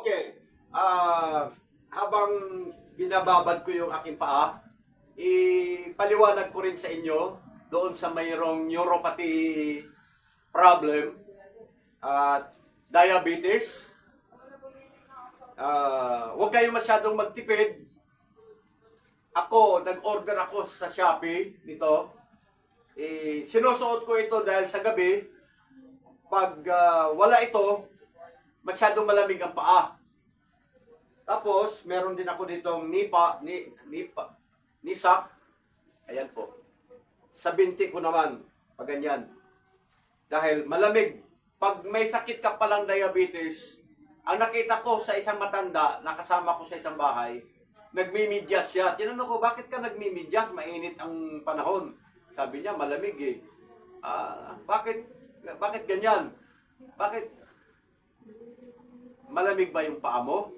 Okay. Ah, habang binababad ko yung aking paa, ipaliwanag ko rin sa inyo doon sa mayroong neuropathy problem at diabetes. Ah, huwag kayo masyadong magtipid. Ako, nag-order ako sa Shopee nito. Eh, sinusuot ko ito dahil sa gabi, pag ah, wala ito, masyadong malamig ang paa. Tapos, meron din ako ditong nipa, ni, nipa, nisak. Ayan po. Sa binti ko naman, pag ganyan. Dahil malamig. Pag may sakit ka palang diabetes, ang nakita ko sa isang matanda, nakasama ko sa isang bahay, nagmimidyas siya. Tinanong ko, bakit ka nagmimidyas? Mainit ang panahon. Sabi niya, malamig eh. Ah, bakit, bakit ganyan? Bakit malamig ba yung paa mo?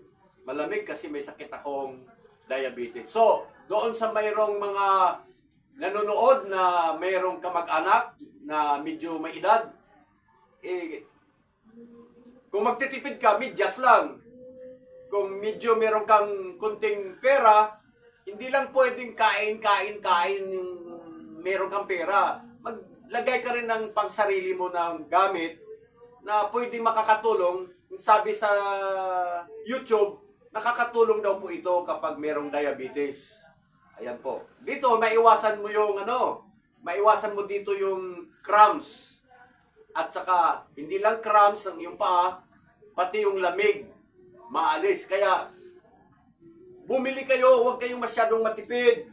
Malamig kasi may sakit akong diabetes. So, doon sa mayroong mga nanonood na mayroong kamag-anak na medyo may edad, eh, kung magtitipid ka, medyas lang. Kung medyo meron kang kunting pera, hindi lang pwedeng kain, kain, kain yung meron kang pera. Maglagay ka rin ng pangsarili mo ng gamit na pwedeng makakatulong. Sabi sa YouTube, nakakatulong daw po ito kapag merong diabetes. Ayan po. Dito, maiwasan mo yung ano, maiwasan mo dito yung cramps. At saka, hindi lang cramps ang iyong paa, pati yung lamig, maalis. Kaya, bumili kayo, huwag kayong masyadong matipid.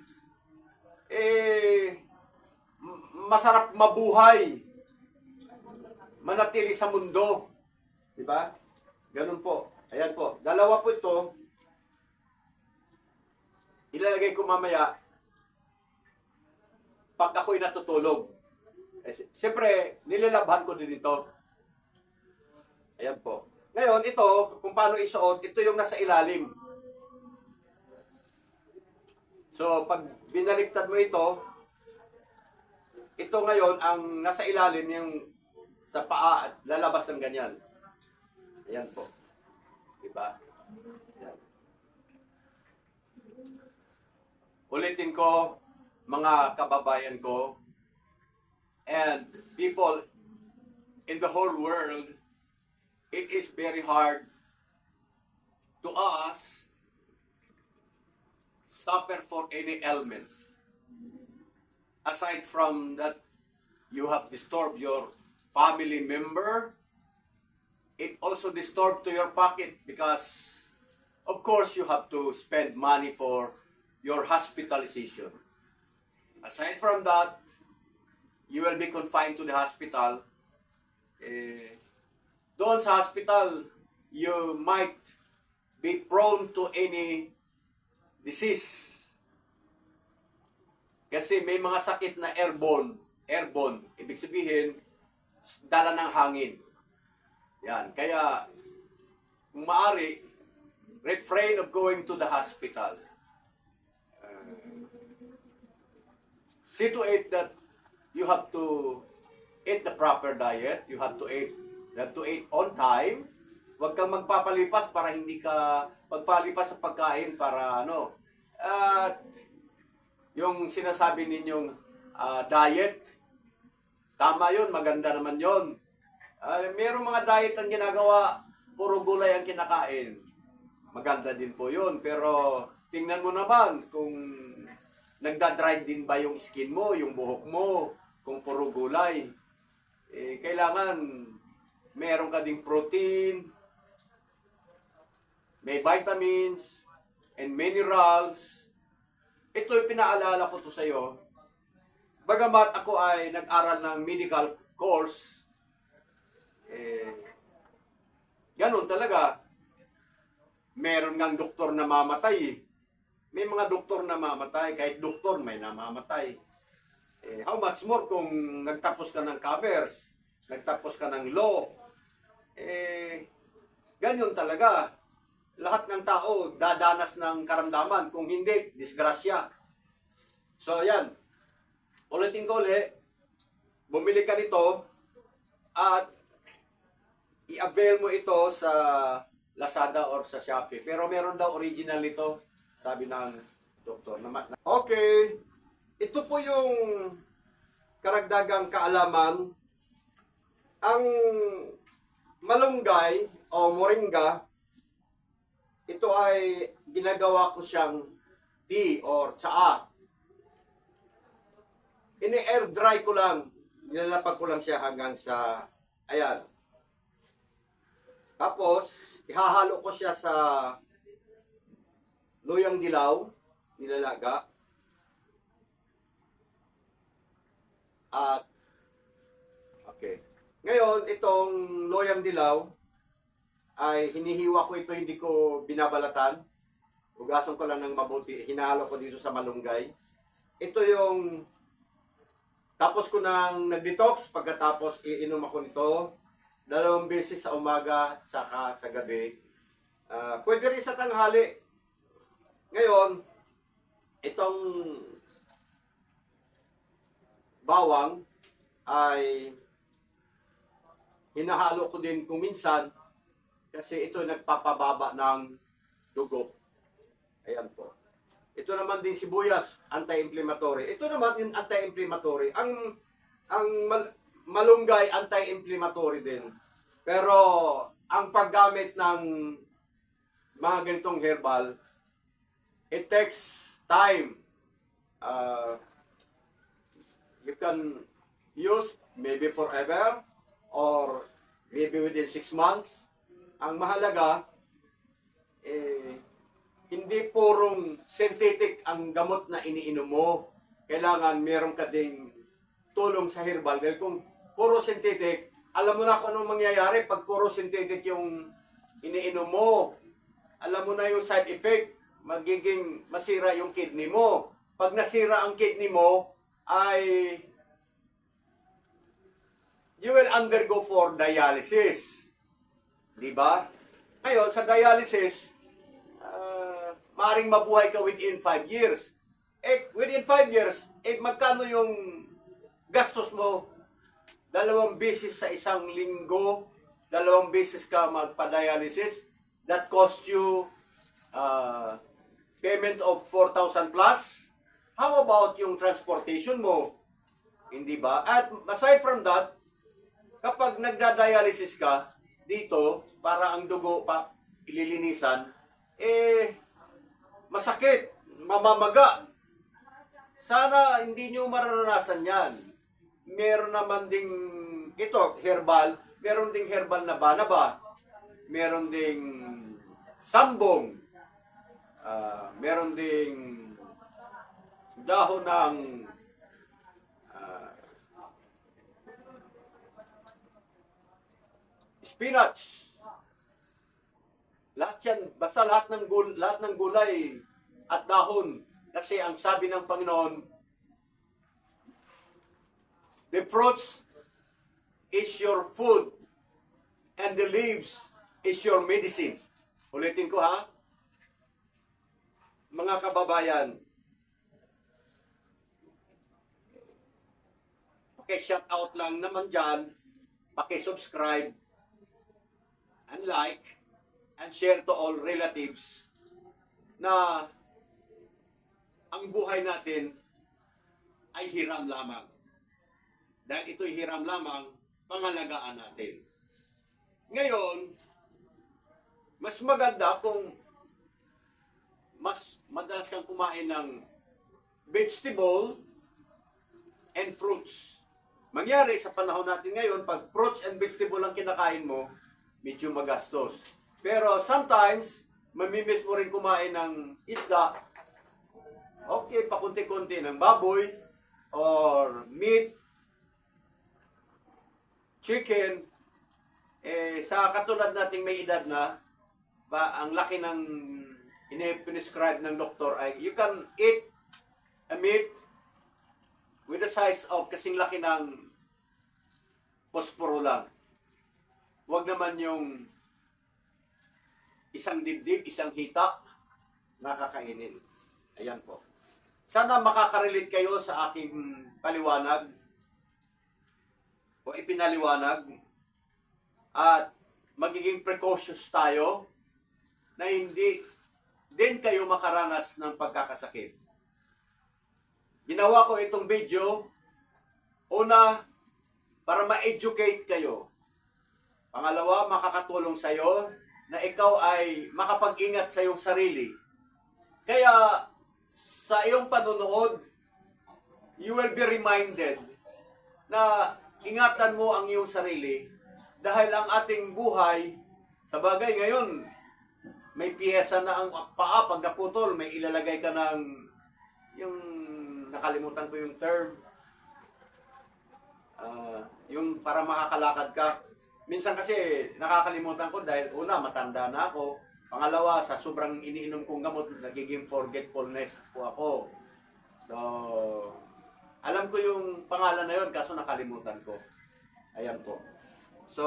Eh, masarap mabuhay. Manatili sa mundo. Di ba? Ganun po. Ayan po. Dalawa po ito. Ilalagay ko mamaya pag ako'y natutulog. Eh, si- Siyempre, nilalabhan ko din ito. Ayan po. Ngayon, ito, kung paano isuot, ito yung nasa ilalim. So, pag binaliktad mo ito, ito ngayon ang nasa ilalim yung sa paa at lalabas ng ganyan. Ayan po. Diba? Ayan. Ulitin ko, mga kababayan ko, and people in the whole world, it is very hard to us suffer for any ailment. Aside from that, you have disturbed your family member, it also disturbed to your pocket because, of course, you have to spend money for your hospitalization. Aside from that, you will be confined to the hospital. Eh, doon sa hospital, you might be prone to any disease. Kasi may mga sakit na airborne. Airborne, ibig sabihin, dala ng hangin. Yan, kaya kung maaari, refrain of going to the hospital. Uh, it that you have to eat the proper diet, you have to eat, you have to eat on time. Huwag kang magpapalipas para hindi ka magpalipas sa pagkain para ano. At yung sinasabi ninyong ah, diet, tama yun, maganda naman yun. Ah, merong mga diet ang ginagawa, puro gulay ang kinakain. Maganda din po yun. Pero tingnan mo naman kung nagda-dry din ba yung skin mo, yung buhok mo, kung puro gulay. Eh, kailangan meron ka ding protein, may vitamins, and minerals. Ito'y pinaalala ko to sa iyo. Bagamat ako ay nag-aral ng medical course, eh, ganun talaga. Meron ngang doktor na mamatay eh. May mga doktor na mamatay, kahit doktor may namamatay. Eh, how much more kung nagtapos ka ng commerce, nagtapos ka ng law, eh, ganyan talaga. Lahat ng tao dadanas ng karamdaman. Kung hindi, disgrasya. So, yan. Ulitin ko ulit, bumili ka nito at i-avail mo ito sa Lazada or sa Shopee. Pero meron daw original nito, sabi ng doktor. Okay, ito po yung karagdagang kaalaman. Ang malunggay o moringa, ito ay ginagawa ko siyang tea or tsaa. Ini-air dry ko lang. Nilalapag ko lang siya hanggang sa, ayan. Tapos, ihahalo ko siya sa luyang dilaw, nilalaga. At, okay. Ngayon, itong loyang dilaw, ay hinihiwa ko ito, hindi ko binabalatan. Ugasan ko lang ng mabuti, hinahalo ko dito sa malunggay. Ito yung, tapos ko nang nag-detox, pagkatapos iinom ako nito, dalawang beses sa umaga, saka sa gabi. Ah, pwede rin sa tanghali. Ngayon, itong bawang ay hinahalo ko din kung minsan kasi ito nagpapababa ng dugo. Ayan po. Ito naman din sibuyas, anti-inflammatory. Ito naman yung anti-inflammatory. Ang ang malunggay anti-inflammatory din. Pero ang paggamit ng mga ganitong herbal, it takes time. Uh, you can use maybe forever or maybe within six months. Ang mahalaga, eh, hindi purong synthetic ang gamot na iniinom mo. Kailangan meron ka ding tulong sa herbal. Dahil kung puro synthetic, alam mo na kung anong mangyayari pag puro synthetic yung iniinom mo. Alam mo na yung side effect. Magiging masira yung kidney mo. Pag nasira ang kidney mo, ay you will undergo for dialysis. Di ba? Ngayon, sa dialysis, ah, maaaring mabuhay ka within 5 years. Eh, within 5 years, eh, magkano yung gastos mo? Dalawang beses sa isang linggo, dalawang beses ka magpa-dialysis, that cost you ah, payment of 4,000 plus. How about yung transportation mo? Hindi ba? At aside from that, kapag nagda-dialysis ka dito para ang dugo pa ililinisan, eh masakit, mamamaga. Sana hindi nyo mararanasan yan. Meron naman ding ito, herbal, meron ding herbal na banaba, meron ding sambong, ah, meron ding dahon ng spinach. Lahat yan, basta lahat ng gul, lahat ng gulay at dahon. Kasi ang sabi ng Panginoon, the fruits is your food and the leaves is your medicine. Ulitin ko ha. Mga kababayan, paki-shout out lang naman dyan, paki-subscribe, and like and share to all relatives na ang buhay natin ay hiram lamang. Dahil ito'y hiram lamang, pangalagaan natin. Ngayon, mas maganda kung mas madalas kang kumain ng vegetable and fruits. Mangyari sa panahon natin ngayon, pag fruits and vegetable ang kinakain mo, medyo magastos. Pero sometimes, mamimiss mo rin kumain ng isda. Okay, pakunti-kunti ng baboy or meat, chicken. Eh, sa katulad nating may edad na, ba, ang laki ng iniprescribe ng doktor ay you can eat a meat with the size of kasing laki ng posporo lang. Huwag naman yung isang dibdib, isang hita, nakakainin. Ayan po. Sana makakarelate kayo sa aking paliwanag o ipinaliwanag at magiging precautious tayo na hindi din kayo makaranas ng pagkakasakit. Ginawa ko itong video, una, para ma-educate kayo. Pangalawa, makakatulong sa iyo na ikaw ay makapag-ingat sa iyong sarili. Kaya, sa iyong panonood, you will be reminded na ingatan mo ang iyong sarili dahil ang ating buhay, sa bagay ngayon, may piyesa na ang paa pag naputol, may ilalagay ka ng yung nakalimutan ko yung term. Ah, yung para makakalakad ka. Minsan kasi nakakalimutan ko dahil una matanda na ako. Pangalawa, sa sobrang iniinom kong gamot, nagiging forgetfulness po ako. So, alam ko yung pangalan na yun, kaso nakalimutan ko. Ayan po. So,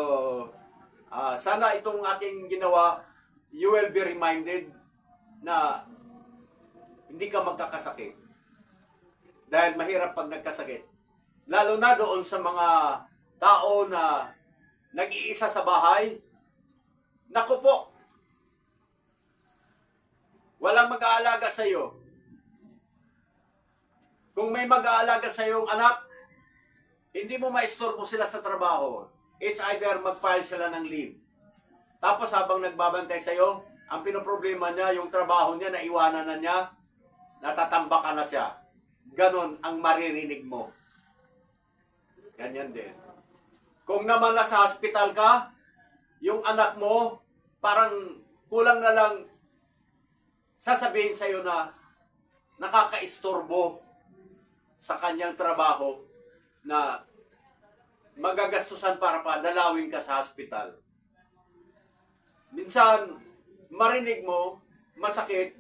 ah, sana itong aking ginawa, you will be reminded na hindi ka magkakasakit. Dahil mahirap pag nagkasakit. Lalo na doon sa mga tao na nag-iisa sa bahay. Naku po, walang mag-aalaga sa iyo. Kung may mag-aalaga sa iyong anak, hindi mo maistorbo sila sa trabaho. It's either mag-file sila ng leave. Tapos habang nagbabantay sa iyo, ang pinoproblema niya, yung trabaho niya, naiwanan na niya, natatambakan na siya. Ganon ang maririnig mo. Ganyan din. Kung naman nasa hospital ka, yung anak mo, parang kulang na lang sasabihin sa iyo na nakakaistorbo sa kanyang trabaho na magagastusan para pa dalawin ka sa hospital. Minsan, marinig mo, masakit,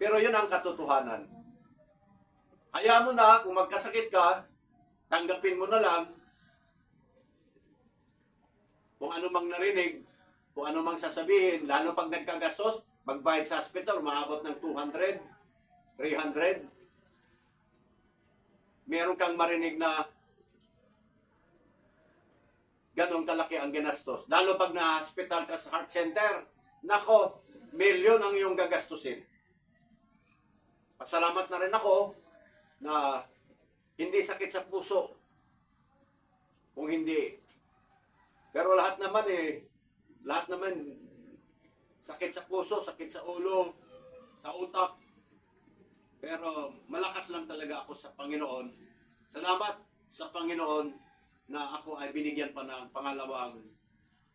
pero yun ang katotohanan. Hayaan mo na, kung magkasakit ka, tanggapin mo na lang kung ano mang narinig, kung ano mang sasabihin, lalo pag nagkagastos, magbayad sa hospital, maabot ng 200, 300. Meron kang marinig na ganong kalaki ang ginastos. Lalo pag na-hospital ka sa heart center, nako, milyon ang iyong gagastusin. Pasalamat na rin ako na hindi sakit sa puso. Kung hindi. Pero lahat naman eh, lahat naman sakit sa puso, sakit sa ulo, sa utak. Pero malakas lang talaga ako sa Panginoon. Salamat sa Panginoon na ako ay binigyan pa ng pangalawang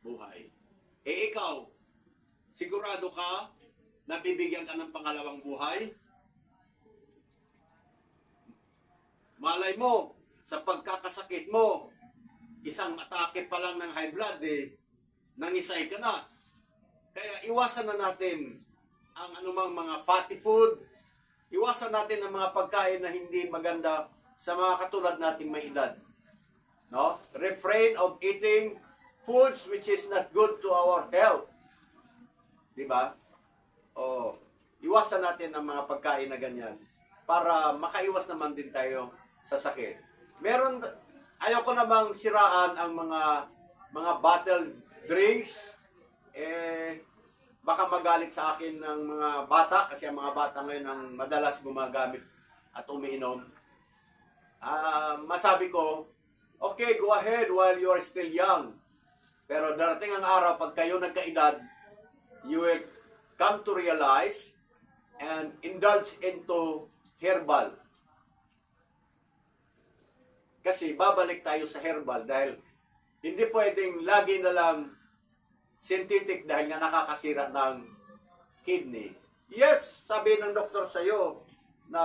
buhay. Eh ikaw, sigurado ka na bibigyan ka ng pangalawang buhay? Malay mo, sa pagkakasakit mo, isang atake pa lang ng high blood, eh, nangisay ka na. Kaya iwasan na natin ang anumang mga fatty food, iwasan natin ang mga pagkain na hindi maganda sa mga katulad nating may edad. No? Refrain of eating foods which is not good to our health. Di ba? O, iwasan natin ang mga pagkain na ganyan para makaiwas naman din tayo sa sakit. Meron, ayaw ko namang siraan ang mga mga bottled drinks. Eh, baka magalit sa akin ng mga bata kasi ang mga bata ngayon ang madalas gumagamit at umiinom. Ah, masabi ko, okay, go ahead while you are still young. Pero darating ang araw pag kayo nagkaedad, you will come to realize and indulge into herbal. Kasi babalik tayo sa herbal dahil hindi pwedeng lagi na lang synthetic dahil nga nakakasira ng kidney. Yes, sabi ng doktor sa iyo na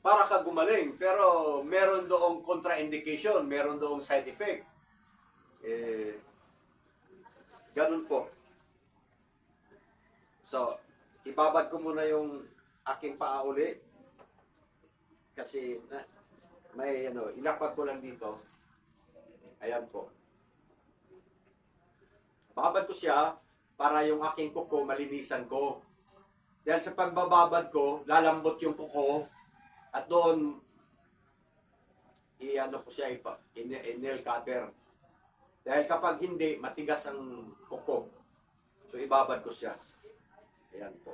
para ka gumaling, pero meron doong contraindication, meron doong side effect. Eh, ganun po. So, ibabad ko muna yung aking paa uli. Kasi na, may ano, ilakpat ko lang dito. Ayan po. Babad ko siya para yung aking kuko malinisan ko. Dahil sa pagbababad ko, lalambot yung kuko at doon i-ano ko siya ipa, in, in nail cutter. Dahil kapag hindi, matigas ang kuko. So ibabad ko siya. Ayan po.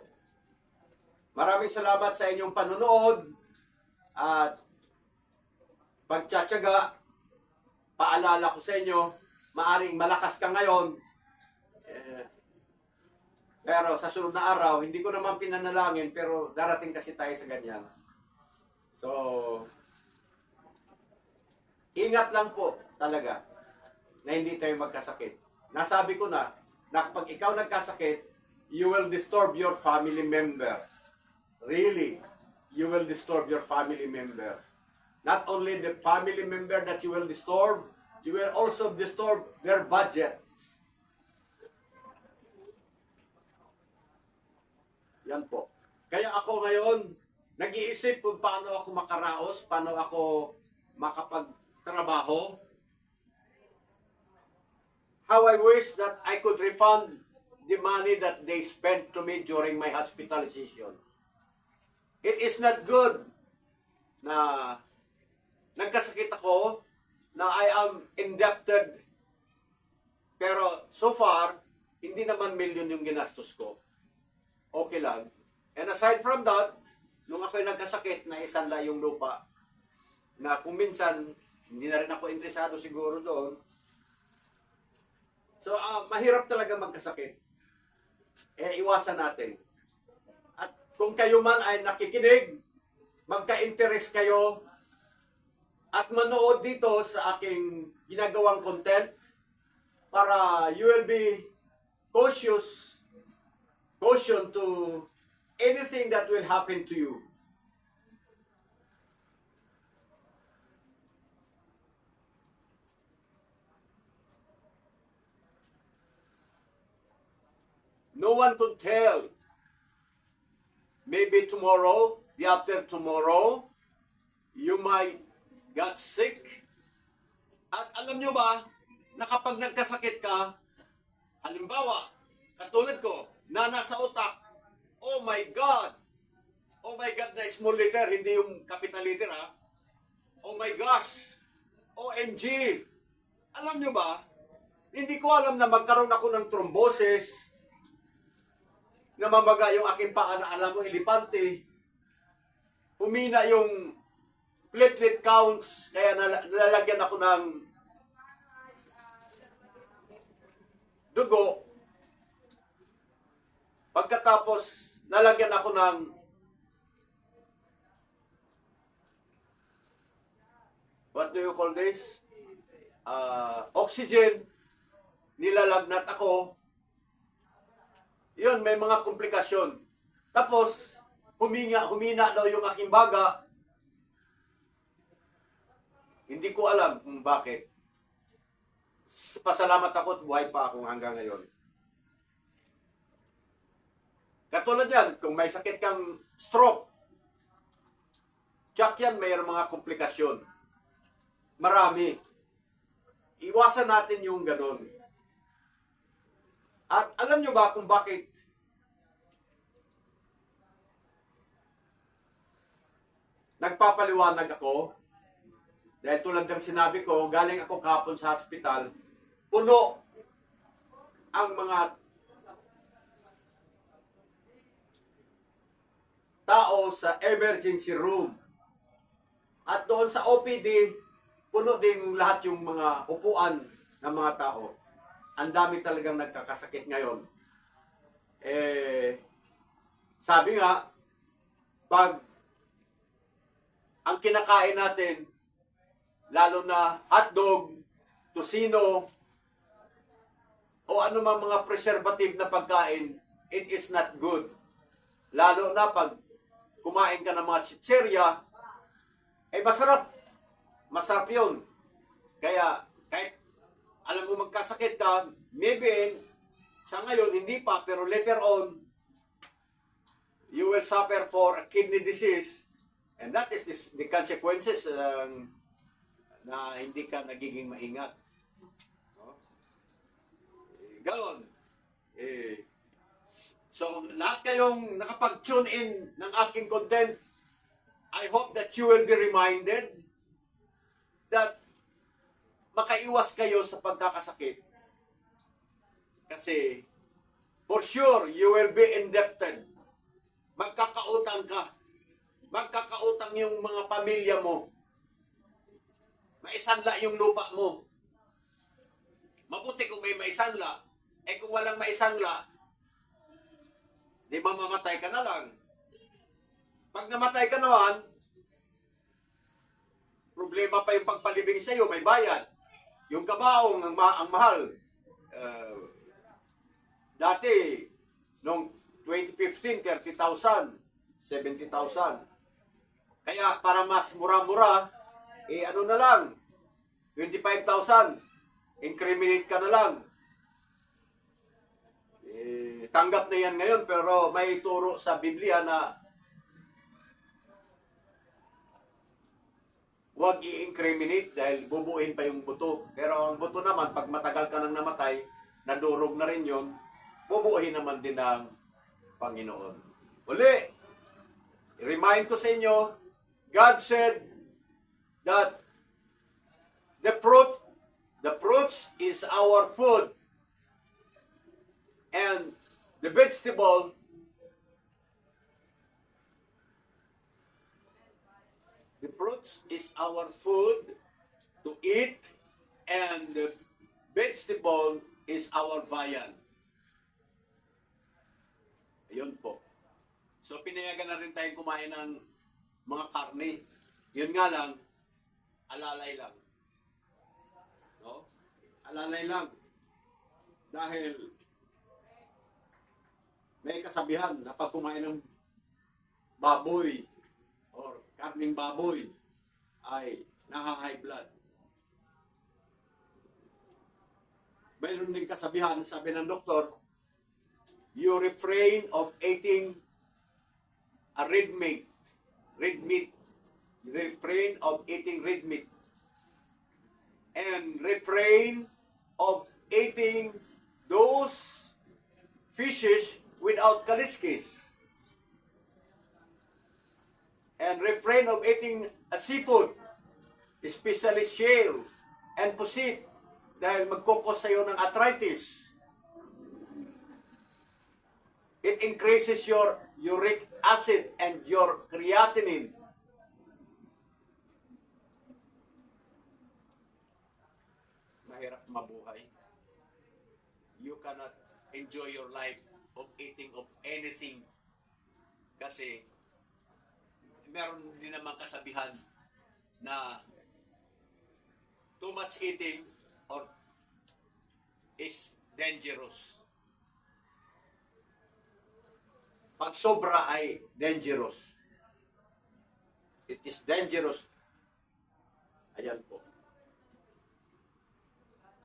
Maraming salamat sa inyong panonood at pagtsatsaga, paalala ko sa inyo, maaring malakas ka ngayon, pero sa sunod na araw, hindi ko naman pinanalangin, pero darating kasi tayo sa ganyan. So, ingat lang po talaga na hindi tayo magkasakit. Nasabi ko na, na kapag ikaw nagkasakit, you will disturb your family member. Really, you will disturb your family member. Not only the family member that you will disturb, you will also disturb their budget. Yan po. Kaya ako ngayon, nag-iisip kung paano ako makaraos, paano ako makapagtrabaho. How I wish that I could refund the money that they spent to me during my hospitalization. It is not good na nagkasakit ako, na I am indebted. Pero so far, hindi naman million yung ginastos ko. Okay lang. And aside from that, nung ako'y nagkasakit na isanla yung lupa, na kung minsan, hindi na rin ako interesado siguro doon. So, ah, mahirap talaga magkasakit. Eh, iwasan natin. At kung kayo man ay nakikinig, magka-interest kayo at manood dito sa aking ginagawang content para you will be cautious caution to anything that will happen to you. No one could tell. Maybe tomorrow, the after tomorrow, you might get sick. At alam nyo ba, na kapag nagkasakit ka, halimbawa, katulad ko, na nasa utak, oh my God, oh my God na small letter, hindi yung capital letter ha, oh my gosh, OMG, alam nyo ba, hindi ko alam na magkaroon ako ng thrombosis, na mamaga yung aking paa na alam mo, ilipante, humina yung platelet counts, kaya nal- nalalagyan ako ng dugo. Pagkatapos, nalagyan ako ng what do you call this? Ah, oxygen. Nilalagnat ako. Yun, may mga komplikasyon. Tapos, huminga, humina daw yung aking baga. Hindi ko alam kung bakit. Pasalamat ako at buhay pa ako hanggang ngayon. Katulad yan, kung may sakit kang stroke, tsak yan mayroong mga komplikasyon. Marami. Iwasan natin yung ganun. At alam nyo ba kung bakit nagpapaliwanag ako? Dahil tulad ng sinabi ko, galing ako kahapon sa hospital, puno ang mga tao sa emergency room. At doon sa OPD, puno din lahat yung mga upuan ng mga tao. Ang dami talagang nagkakasakit ngayon. Eh, sabi nga, pag ang kinakain natin, lalo na hotdog, tosino, o man mga preservative na pagkain, it is not good. Lalo na pag kumain ka ng mga chicherya, ay masarap. Masarap yun. Kaya, kahit alam mo magkasakit ka, maybe, sa ngayon, hindi pa, pero later on, you will suffer for a kidney disease, and that is this, the consequences um, na hindi ka nagiging maingat. No? Eh, Ganon. Eh, so, lahat kayong nakapag-tune in ng aking content, I hope that you will be reminded that makaiwas kayo sa pagkakasakit. Kasi, for sure you will be indebted. Magkakautang ka. Magkakautang yung mga pamilya mo. Maisanla yung lupa mo. Mabuti kung may maisanla. Eh kung walang maisanla, di ba mamatay ka na lang? Pag namatay ka naman, problema pa yung pagpalibing sa iyo, may bayad. Yung kabaong ang, ma- ang mahal. Uh, dati, noong 2015, 30,000, 70,000. Kaya para mas mura-mura, eh ano na lang, 25,000. Incriminate ka na lang. Tanggap na yan ngayon pero may turo sa Biblia na huwag i-incriminate dahil bubuin pa yung buto. Pero ang buto naman, pag matagal ka nang namatay, nadurog na rin yun, bubuhin naman din ng Panginoon. Uli, remind ko sa inyo, God said that the fruit, the fruits is our food. And the vegetable The fruits is our food to eat and the vegetable is our viand. Ayun po. So pinayagan na rin tayong kumain ng mga karne. Yun nga lang, alalay lang. No? Alalay lang. Dahil may kasabihan na pag kumain ng baboy or karning baboy ay naha-high blood. Mayroon din kasabihan, sabi ng doktor, you refrain of eating a red meat. Red meat. Refrain of eating red meat. And refrain of eating those fishes without kaliskis. And refrain of eating a seafood, especially shells and pusit, dahil magkukos sa'yo ng arthritis. It increases your uric acid and your creatinine. Mahirap mabuhay. You cannot enjoy your life of eating of anything. Kasi meron din naman kasabihan na too much eating or is dangerous. Pag sobra ay dangerous. It is dangerous